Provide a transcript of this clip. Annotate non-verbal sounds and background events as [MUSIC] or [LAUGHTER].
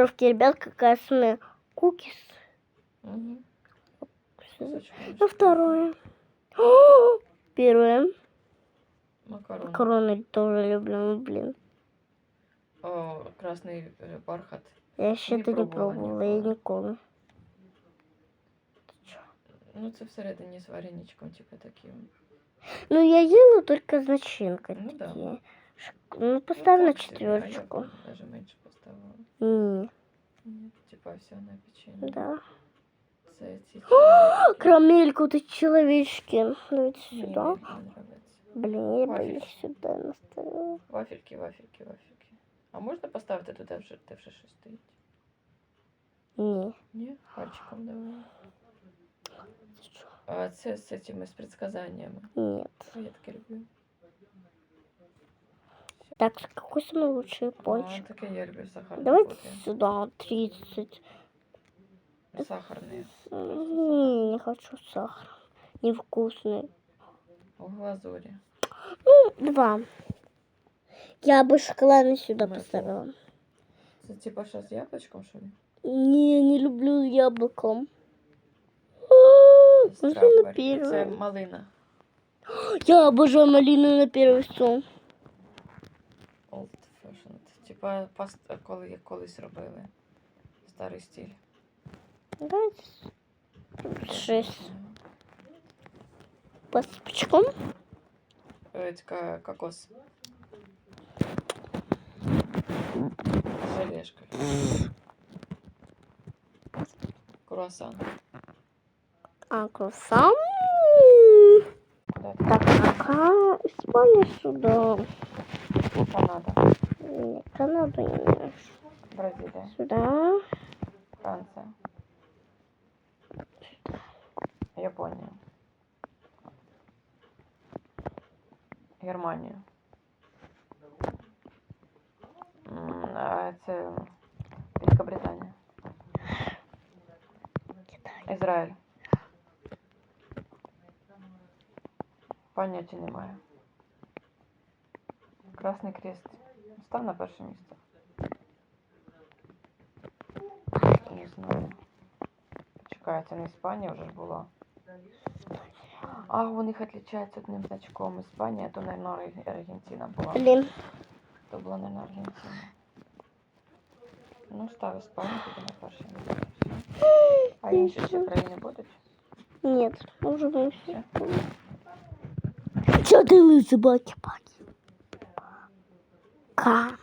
коровки, ребят, какая смена. Кукис. Угу. Ну, второе. О, [GASPS] Первое. Макароны. Макароны тоже люблю, ну, блин. О, красный э, бархат. Я ще Не это не пробувала пробовала, я ніколи. ніколи. Ну, це всередині з вареничком, типу таким. Ну, я ела только с начинкой Ну да. такие. Ш- Ну, поставь на так собі, а я четверочку. б Даже менше поставила. Не, Ні, Типа все на печенье. да. Це [GASPS] ці Карамелька, вот эти человечки. Давайте Ні, сюда. мені не нравиться. Блин, я бы Вафель. их сюда наставила. Вафельки, вафельки, вафельки. А можна поставити туди вже, де вже щось стоїть? Не. Ні? Пальчиком давай. ты чё? А це з цими з предсказаннями. Нет. А я таке люблю. Так, какой самый лучший А, пончик? таке я люблю сахарні Давайте кофе. сюда 30. Сахарні. Не, не хочу сахар. Невкусный. У глазурі. Ну, два. Я бы шоколадный сюда Мой поставила. Це типа що з яблучком, що ли? Не, не люблю яблоком. З Можно на стrawberry. Це первое. малина. Я обожаю малину на первый сон. Типа паст, коли як колись робили. Старий стиль. Давайте шесть. Посыпочком. Е, Така кокос. З желешкою. Круасан. А, круассан. Куда Так, пока Испания сюда. Канада. Нет, Канаду не надо. Бразилія. Сюда. Франція. Японія. Германія. М, А це Великобританія. Китай. Ізраїль. Поняття немає. Красний Крест. Став на перше місце. Не знаю. Почекай, це не Іспанія вже ж була. А, у них відрізняється одним значком. Іспанія, то, мабуть, Аргентина була. Блин. То була, мабуть, Аргентина. Ну, став Іспанію тоді на перше місце. А інші ще країни будуть? Нет, уже мы все. Все. Что ты лысый баки-баки? 啊